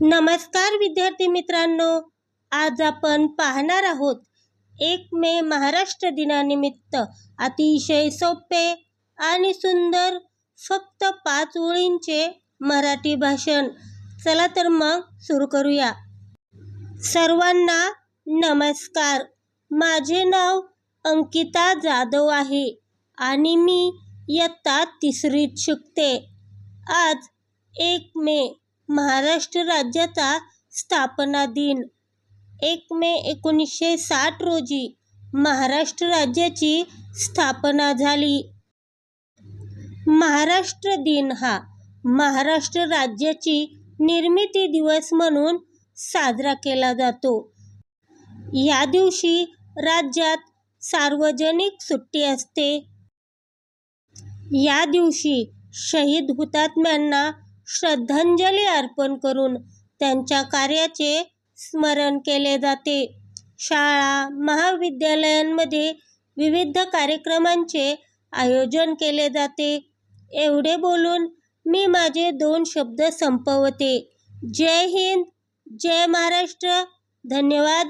नमस्कार विद्यार्थी मित्रांनो आज आपण पाहणार आहोत एक मे महाराष्ट्र दिनानिमित्त अतिशय सोपे आणि सुंदर फक्त पाच ओळींचे मराठी भाषण. चला तर मग सुरू करूया. सर्वांना नमस्कार. माझे नाव अंकिता जाधव आहे आणि मी इयत्ता तिसरीत शिकते. आज एक मे महाराष्ट्र राज्याचा स्थापना दिन. एक मे एकोणीसशे साठ रोजी महाराष्ट्र राज्याची स्थापना झाली. महाराष्ट्र दिन हा महाराष्ट्र राज्याची निर्मिती दिवस म्हणून साजरा केला जातो. या दिवशी राज्यात सार्वजनिक सुट्टी असते. या दिवशी शहीद हुतात्म्यांना श्रद्धांजली अर्पण करून त्यांच्या कार्याचे स्मरण केले जाते. शाळा महाविद्यालयांमध्ये विविध कार्यक्रमांचे आयोजन केले जाते. एवढे बोलून मी माझे दोन शब्द संपवते. जय हिंद जय महाराष्ट्र. धन्यवाद.